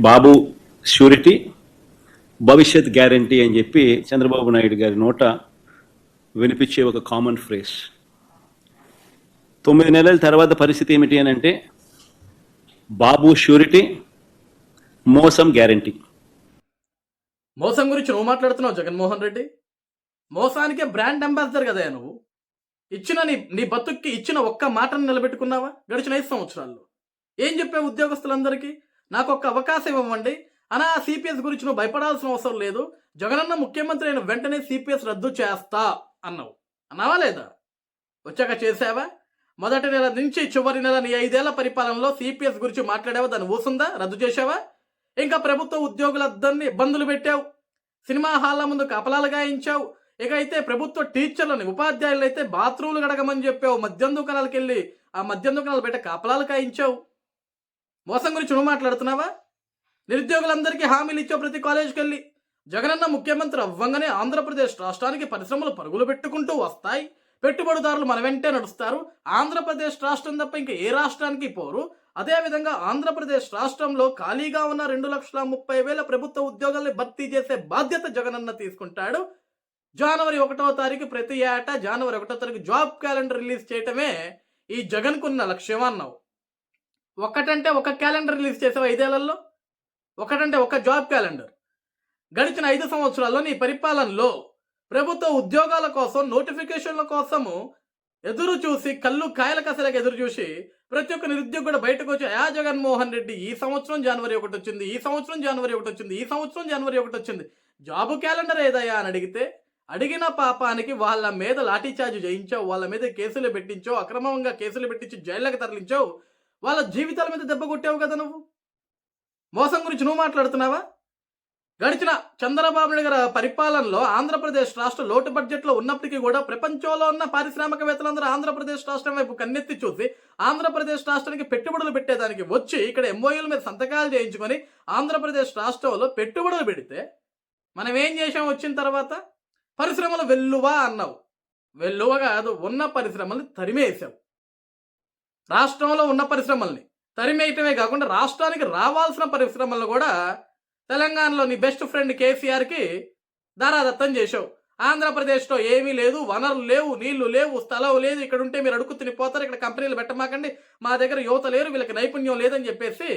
బాబు surety భవిష్యత్ guarantee అని చెప్పి చంద్రబాబు నాయుడు గారి నోట వినిపించే ఒక కామన్ ఫ్రేస్ తొమ్మిది నెలల తర్వాత పరిస్థితి ఏమిటి అని అంటే బాబు ష్యూరిటీ మోసం గ్యారంటీ. మోసం గురించి నువ్వు మాట్లాడుతున్నావు జగన్మోహన్ రెడ్డి? మోసానికే బ్రాండ్ అంబాసిడర్ కదా నువ్వు? ఇచ్చిన నీ నీ బతుక్కి ఇచ్చిన ఒక్క మాటను నిలబెట్టుకున్నావా? గడిచిన ఐదు సంవత్సరాల్లో. ఏం చెప్పావు ఉద్యోగస్తులందరికీ? నాకు ఒక్క అవకాశం ఇవ్వండి అనా సిపిఎస్ గురించి నువ్వు భయపడాల్సిన అవసరం లేదు. జగనన్న ముఖ్యమంత్రి అయిన వెంటనే సిపిఎస్ రద్దు చేస్తా అన్నావు. అన్నావా లేదా? వచ్చాక చేసావా మొదటి నెల నుంచి చివరి నెల నీ ఐదేళ్ళ పరిపాలనలో సిపిఎస్ గురించి మాట్లాడావా? దాన్ని ఊసుందా? రద్దు చేసావా ఇంకా ప్రభుత్వ ఉద్యోగులందరినీ ఇబ్బందులు పెట్టావు. సినిమా హాల్ల ముందు కపలాలు గాయించావు. ఇక అయితే ప్రభుత్వ టీచర్లని ఉపాధ్యాయులు అయితే బాత్రూములు గడగమని చెప్పావు. మద్యం దుకాణాలకు వెళ్ళి ఆ మద్యం దుకాణాలు పెట్ట కాపలాలు కాయించావు. మోసం గురించి నువ్వు మాట్లాడుతున్నావా? నిరుద్యోగులందరికీ హామీలు ఇచ్చే ప్రతి కాలేజీకి వెళ్ళి జగనన్న ముఖ్యమంత్రి అవ్వంగానే ఆంధ్రప్రదేశ్ రాష్ట్రానికి పరిశ్రమలు పరుగులు పెట్టుకుంటూ వస్తాయి. పెట్టుబడిదారులు మన వెంటే నడుస్తారు. ఆంధ్రప్రదేశ్ రాష్ట్రం తప్ప ఇంకా ఏ రాష్ట్రానికి పోరు. అదేవిధంగా ఆంధ్రప్రదేశ్ రాష్ట్రంలో ఖాళీగా ఉన్న రెండు లక్షల ముప్పై వేల ప్రభుత్వ ఉద్యోగాల్ని భర్తీ చేసే బాధ్యత జగనన్న తీసుకుంటాడు. జనవరి ఒకటో తారీఖు ప్రతి ఏటా జనవరి ఒకటో తారీఖు జాబ్ క్యాలెండర్ రిలీజ్ చేయటమే ఈ జగన్కున్న లక్ష్యం అన్నావు ఒకటంటే ఒక క్యాలెండర్ రిలీజ్ చేసావు ఐదేళ్ళలో ఒకటంటే ఒక జాబ్ క్యాలెండర్. గడిచిన ఐదు సంవత్సరాల్లో నీ పరిపాలనలో ప్రభుత్వ ఉద్యోగాల కోసం నోటిఫికేషన్ల కోసము ఎదురు చూసి కళ్ళు కాయల కసలకు ఎదురు చూసి ప్రతి ఒక్క నిరుద్యోగుడు బయటకు వచ్చి యా జగన్మోహన్ రెడ్డి ఈ సంవత్సరం జనవరి ఒకటి వచ్చింది ఈ సంవత్సరం జనవరి ఒకటి వచ్చింది ఈ సంవత్సరం జనవరి ఒకటి వచ్చింది. జాబు క్యాలెండర్ ఏదయ్యా? అని అడిగితే అడిగిన పాపానికి వాళ్ళ మీద లాఠీచార్జ్ చేయించావు వాళ్ళ మీద కేసులు పెట్టించావు అక్రమంగా కేసులు పెట్టించి జైళ్ళకి తరలించావు వాళ్ళ జీవితాల మీద దెబ్బ కొట్టావు కదా నువ్వు? మోసం గురించి నువ్వు మాట్లాడుతున్నావా? గడిచిన చంద్రబాబు నాయుడు గారి పరిపాలనలో ఆంధ్రప్రదేశ్ రాష్ట్ర లోటు బడ్జెట్లో ఉన్నప్పటికీ కూడా ప్రపంచంలో ఉన్న పారిశ్రామికవేత్తలందరూ ఆంధ్రప్రదేశ్ రాష్ట్రం వైపు కన్నెత్తి చూసి ఆంధ్రప్రదేశ్ రాష్ట్రానికి పెట్టుబడులు పెట్టేదానికి వచ్చి ఇక్కడ ఎంఓయూల మీద సంతకాలు చేయించుకొని ఆంధ్రప్రదేశ్ రాష్ట్రంలో పెట్టుబడులు పెడితే మనం ఏం చేసాం వచ్చిన తర్వాత? పరిశ్రమలు వెల్లువా అన్నావు. వెల్లువ కాదు ఉన్న పరిశ్రమల్ని తరిమేసావు రాష్ట్రంలో ఉన్న పరిశ్రమల్ని. తరిమేయటమే కాకుండా రాష్ట్రానికి రావాల్సిన పరిశ్రమలను కూడా తెలంగాణలో నీ బెస్ట్ ఫ్రెండ్ కేసీఆర్కి దారాదత్తం చేశావు. ఆంధ్రప్రదేశ్లో ఏమీ లేదు వనరులు లేవు నీళ్ళు లేవు స్థలం లేదు ఇక్కడ ఉంటే మీరు అడుగు తినిపోతారు ఇక్కడ కంపెనీలు పెట్టమాకండి మా దగ్గర యువత లేరు వీళ్ళకి నైపుణ్యం లేదని చెప్పేసి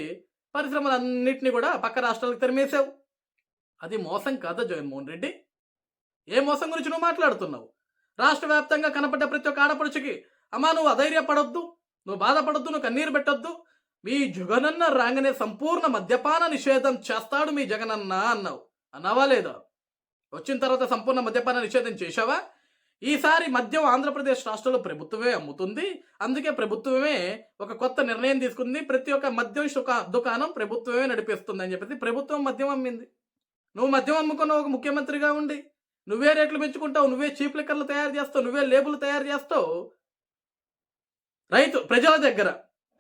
పరిశ్రమలన్నింటినీ కూడా పక్క రాష్ట్రాలకు తరిమేశావు. అది మోసం కాదా జగన్మోహన్ రెడ్డి? ఏ మోసం గురించి నువ్వు మాట్లాడుతున్నావు? రాష్ట్ర వ్యాప్తంగా కనపడ్డ ప్రతి ఒక్క ఆడపడుచుకి అమ్మా నువ్వు అధైర్యపడొద్దు. నువ్వు బాధపడద్దు నువ్వు కన్నీరు పెట్టొద్దు. మీ జగనన్న రాగానే సంపూర్ణ మద్యపాన నిషేధం చేస్తాడు మీ జగనన్న అన్నావు. అన్నావా లేదా? వచ్చిన తర్వాత సంపూర్ణ మద్యపాన నిషేధం చేశావా? ఈసారి మద్యం ఆంధ్రప్రదేశ్ రాష్ట్రంలో ప్రభుత్వమే అమ్ముతుంది. అందుకే ప్రభుత్వమే ఒక కొత్త నిర్ణయం తీసుకుంది. ప్రతి ఒక్క మద్యం దుకాణం ప్రభుత్వమే నడిపిస్తుంది అని చెప్పేసి ప్రభుత్వం మద్యం అమ్మింది. నువ్వు మద్యం అమ్ముకున్న ఒక ముఖ్యమంత్రిగా ఉండి. నువ్వే రేట్లు పెంచుకుంటావు నువ్వే చీప్ లిక్కర్లు తయారు చేస్తావు నువ్వే లేబుల్ తయారు చేస్తావు. రైతు ప్రజల దగ్గర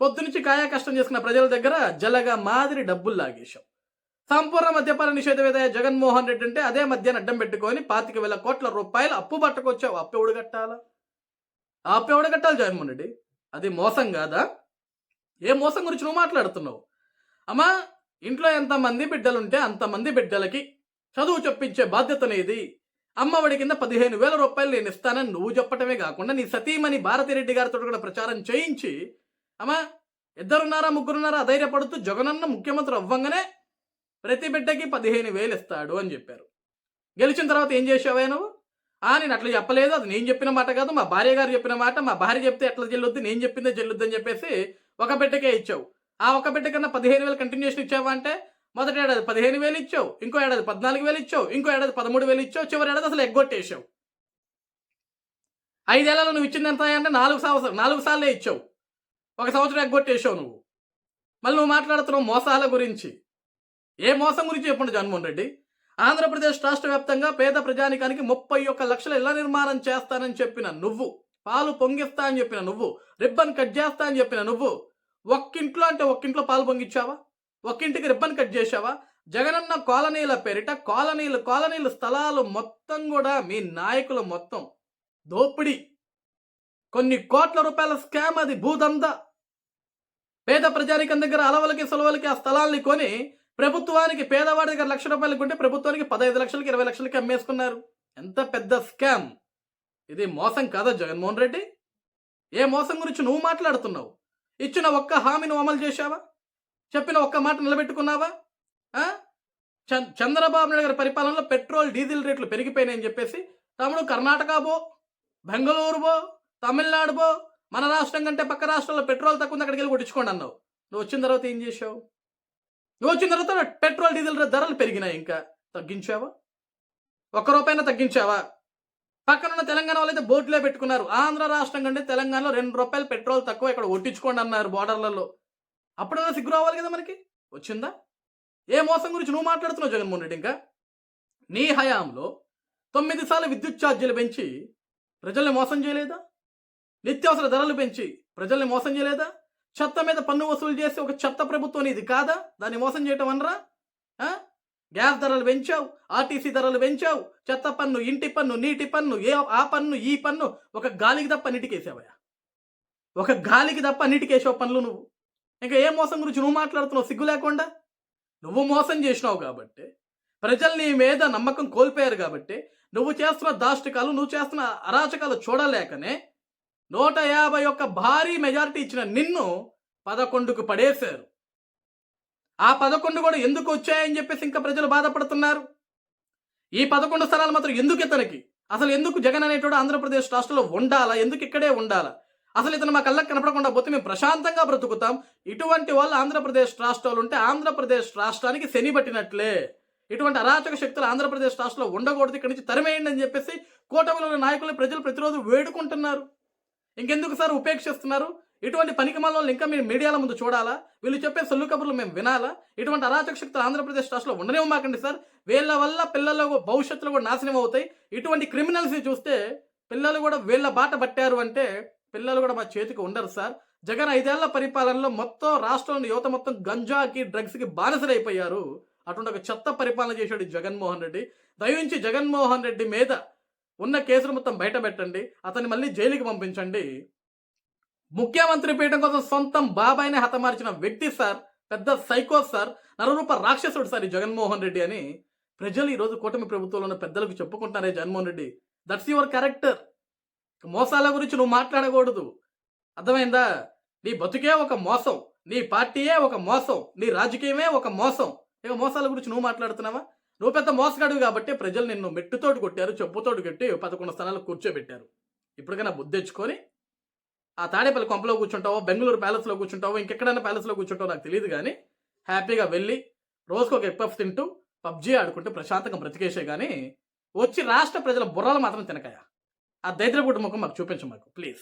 పొద్దునుంచి కాయా కష్టం చేసుకున్న ప్రజల దగ్గర జలగా మాదిరి డబ్బులు లాగేశాం. సంపూర్ణ మద్యపాన నిషేధ విధాయ జగన్మోహన్ రెడ్డి అంటే అదే మధ్యన అడ్డం పెట్టుకొని పాతిక వేల కోట్ల రూపాయలు అప్పు పట్టుకొచ్చావు. అప్పు ఎవడు కట్టాలా? ఆ అప్పు ఎవడు కట్టాలి జగన్మోహన్ రెడ్డి? అది మోసం కాదా? ఏ మోసం గురించి నువ్వు మాట్లాడుతున్నావు? అమ్మా ఇంట్లో ఎంతమంది బిడ్డలుంటే అంతమంది బిడ్డలకి చదువు చెప్పించే బాధ్యత అనేది అమ్మఒడి కింద పదిహేను వేల రూపాయలు నేను ఇస్తానని నువ్వు చెప్పటమే కాకుండా నీ సతీమణి భారతిరెడ్డి గారితో కూడా ప్రచారం చేయించి అమ్మా ఇద్దరున్నారా ముగ్గురున్నారా ధైర్యపడుతూ జగనన్న ముఖ్యమంత్రి అవ్వంగానే ప్రతి బిడ్డకి పదిహేను వేలు ఇస్తాడు అని చెప్పారు. గెలిచిన తర్వాత ఏం చేసావే నువ్వు? ఆ నేను అట్లా చెప్పలేదు అది నేను చెప్పిన మాట కాదు మా భార్య గారు చెప్పిన మాట మా భార్య చెప్తే ఎట్లా చెల్లొద్దు నేను చెప్పిందే చెల్లొద్దు అని చెప్పేసి ఒక బిడ్డకే ఇచ్చావు. ఆ ఒక బిడ్డ కన్నా పదిహేను వేలు కంటిన్యూషన్ ఇచ్చావా అంటే మొదటి ఏడాది పదిహేను వేలు ఇచ్చావు ఇంకో ఏడాది పద్నాలుగు వేలు ఇచ్చావు ఇంకో ఏడాది పదమూడు వేలు ఇచ్చావు చివరి ఏడాది అసలు ఎగ్గొట్టేసావు ఐదేళ్ళలో నువ్వు ఇచ్చింది ఎంత అంటే నాలుగు సంవత్సరం నాలుగు సార్లే ఇచ్చావు. ఒక సంవత్సరం ఎగ్గొట్టేసావు నువ్వు. మళ్ళీ నువ్వు మాట్లాడుతున్నావు మోసాల గురించి. ఏ మోసం గురించి చెప్పండి జగన్మోహన్ రెడ్డి? ఆంధ్రప్రదేశ్ రాష్ట్ర వ్యాప్తంగా పేద ప్రజానికానికి ముప్పై ఒక్క లక్షల ఇళ్ళ నిర్మాణం చేస్తానని చెప్పిన నువ్వు పాలు పొంగిస్తా అని చెప్పిన నువ్వు రిబ్బన్ కట్ చేస్తా అని చెప్పిన నువ్వు ఒక్కింట్లో అంటే ఒక్కింట్లో పాలు పొంగిచ్చావా? ఒక్కింటికి రిబ్బన్ కట్ చేశావా? జగనన్న కాలనీల పేరిట కాలనీలు కాలనీలు స్థలాలు మొత్తం కూడా మీ నాయకులు మొత్తం. దోపిడీ. కొన్ని కోట్ల రూపాయల స్కామ్ అది భూదందా. పేద ప్రజానికం దగ్గర అలవలకి సులవలకి ఆ స్థలాల్ని కొని ప్రభుత్వానికి పేదవాడి దగ్గర లక్ష రూపాయలు కొంటే ప్రభుత్వానికి పదహైదు లక్షలకి ఇరవై లక్షలకి అమ్మేసుకున్నారు. ఎంత పెద్ద స్కామ్. ఇది మోసం కాదా జగన్మోహన్ రెడ్డి? ఏ మోసం గురించి నువ్వు మాట్లాడుతున్నావు? ఇచ్చిన ఒక్క హామీను అమలు చేశావా? చెప్పిన ఒక్క మాట నిలబెట్టుకున్నావా? చంద్రబాబు నాయుడు గారి పరిపాలనలో పెట్రోల్ డీజిల్ రేట్లు పెరిగిపోయినాయని చెప్పేసి తమ్ముడు కర్ణాటక బో బెంగళూరు బో తమిళనాడు బో మన రాష్ట్రం కంటే పక్క రాష్ట్రంలో పెట్రోల్ తక్కువ అక్కడికి వెళ్ళి కొట్టించుకోండి అన్నావు. నువ్వు వచ్చిన తర్వాత ఏం చేశావు? నువ్వు వచ్చిన తర్వాత పెట్రోల్ డీజిల్ ధరలు పెరిగినాయి ఇంకా. తగ్గించావా? ఒక్క రూపాయినా తగ్గించావా? పక్కనున్న తెలంగాణ వాళ్ళైతే బోట్లే పెట్టుకున్నారు. ఆంధ్ర రాష్ట్రం కంటే తెలంగాణలో రెండు రూపాయలు పెట్రోల్ తక్కువ ఇక్కడ ఒట్టించుకోండి అన్నారు బోర్డర్లలో. అప్పుడైనా సిగ్గు రావాలి కదా మనకి? వచ్చిందా? ఏ మోసం గురించి నువ్వు మాట్లాడుతున్నావు జగన్మోహన్ రెడ్డి ఇంకా? నీ హయాంలో తొమ్మిది సార్లు విద్యుత్ ఛార్జీలు పెంచి ప్రజల్ని మోసం చేయలేదా? నిత్యావసర ధరలు పెంచి ప్రజల్ని మోసం చేయలేదా? చెత్త మీద పన్ను వసూలు చేసి ఒక చెత్త ప్రభుత్వం ఇది కాదా? దాన్ని మోసం చేయటం అనరా? గ్యాస్ ధరలు పెంచావు ఆర్టీసీ ధరలు పెంచావు చెత్త పన్ను ఇంటి పన్ను నీటి పన్ను ఏ ఆ పన్ను ఈ పన్ను ఒక గాలికి తప్ప నీటికేసావయ్యా. ఒక గాలికి తప్ప నీటికేసావు పనులు నువ్వు. ఇంకా ఏ మోసం గురించి నువ్వు మాట్లాడుతున్నావు? సిగ్గు లేకుండా? నువ్వు మోసం చేసినావు కాబట్టి ప్రజలు నీ మీద నమ్మకం కోల్పోయారు కాబట్టి నువ్వు చేస్తున్న దాష్టికాలు నువ్వు చేస్తున్న అరాచకాలు చూడలేకనే నూట యాభై ఒక్క భారీ మెజారిటీ ఇచ్చిన నిన్ను పదకొండుకు పడేశారు. ఆ పదకొండు కూడా ఎందుకు వచ్చాయని చెప్పేసి ఇంకా ప్రజలు బాధపడుతున్నారు? ఈ పదకొండు స్థలాలు మాత్రం ఎందుకు ఇతనికి? అసలు ఎందుకు జగన్ అనేటోడు ఆంధ్రప్రదేశ్ రాష్ట్రంలో ఉండాలా? ఎందుకు ఇక్కడే ఉండాలా? అసలు ఇతను మా కళ్ళకి కనపడకుండా పోతే మేము ప్రశాంతంగా బ్రతుకుతాం. ఇటువంటి వాళ్ళు ఆంధ్రప్రదేశ్ రాష్ట్రాలు ఉంటే ఆంధ్రప్రదేశ్ రాష్ట్రానికి శని పట్టినట్లే. ఇటువంటి అరాచక శక్తులు ఆంధ్రప్రదేశ్ రాష్ట్రంలో ఉండకూడదు. ఇక్కడి నుంచి తరిమేయండి అని చెప్పేసి కూటమిలో నాయకులు ప్రజలు ప్రతిరోజు వేడుకుంటున్నారు. ఇంకెందుకు సార్ ఉపేక్షిస్తున్నారు? ఇటువంటి పనికి మనల్ని ఇంకా మీరు మీడియాల ముందు చూడాలా? వీళ్ళు చెప్పే సొల్లు కబుర్లు మేము వినాలా? ఇటువంటి అరాచక శక్తులు ఆంధ్రప్రదేశ్ రాష్ట్రంలో ఉండనివ్వమాకండి సార్. వీళ్ళ వల్ల పిల్లల భవిష్యత్తులో కూడా నాశనం అవుతాయి. ఇటువంటి క్రిమినల్స్ని చూస్తే పిల్లలు కూడా వీళ్ళ బాట పట్టారు అంటే పిల్లలు కూడా మా చేతికి ఉండరు సార్. జగన్ ఐదేళ్ళ పరిపాలనలో మొత్తం రాష్ట్రంలో యువత మొత్తం గంజాకి డ్రగ్స్కి బానిసలైపోయారు. అటువంటి ఒక చెత్త పరిపాలన చేశాడు జగన్మోహన్ రెడ్డి. దయించి జగన్మోహన్ రెడ్డి మీద ఉన్న కేసులు మొత్తం బయట పెట్టండి. అతన్ని మళ్ళీ జైలుకి పంపించండి. ముఖ్యమంత్రి పీఠం కోసం సొంతం బాబాయ్ని హతమార్చిన వ్యక్తి సార్ పెద్ద సైకో సార్ నరరూప రాక్షసుడు సార్ ఈ జగన్మోహన్ రెడ్డి అని ప్రజలు ఈరోజు కూటమి ప్రభుత్వంలో ఉన్న పెద్దలకు చెప్పుకుంటున్నారే Jaganmohan Reddy. That's your character. మోసాల గురించి నువ్వు మాట్లాడకూడదు. అర్థమైందా? నీ బతుకే ఒక మోసం నీ పార్టీయే ఒక మోసం నీ రాజకీయమే ఒక మోసం. ఇక మోసాల గురించి నువ్వు మాట్లాడుతున్నావా? నువ్వు పెద్ద మోసగాడు కాబట్టి ప్రజలు నిన్ను మెట్టుతోటి కొట్టారు చెప్పుతోటి కొట్టి పదకొండు స్థానాలు కూర్చోబెట్టారు. ఇప్పటికైనా బుద్ధి తెచ్చుకొని ఆ తాడేపల్లి కొంపలో కూర్చుంటావో బెంగళూరు ప్యాలెస్లో కూర్చుంటావో ఇంకెక్కడైనా ప్యాలెస్లో కూర్చుంటావో నాకు తెలియదు కానీ హ్యాపీగా వెళ్ళి రోజుకు ఒక ఎగ్ తింటూ పబ్జీ ఆడుకుంటూ ప్రశాంతంగా బ్రతికేసే కానీ వచ్చి రాష్ట్ర ప్రజల బుర్రలు మాత్రం తినకాయ ఆ దైత్రపుట్టు ముఖం మాకు చూపించు మాకు ప్లీజ్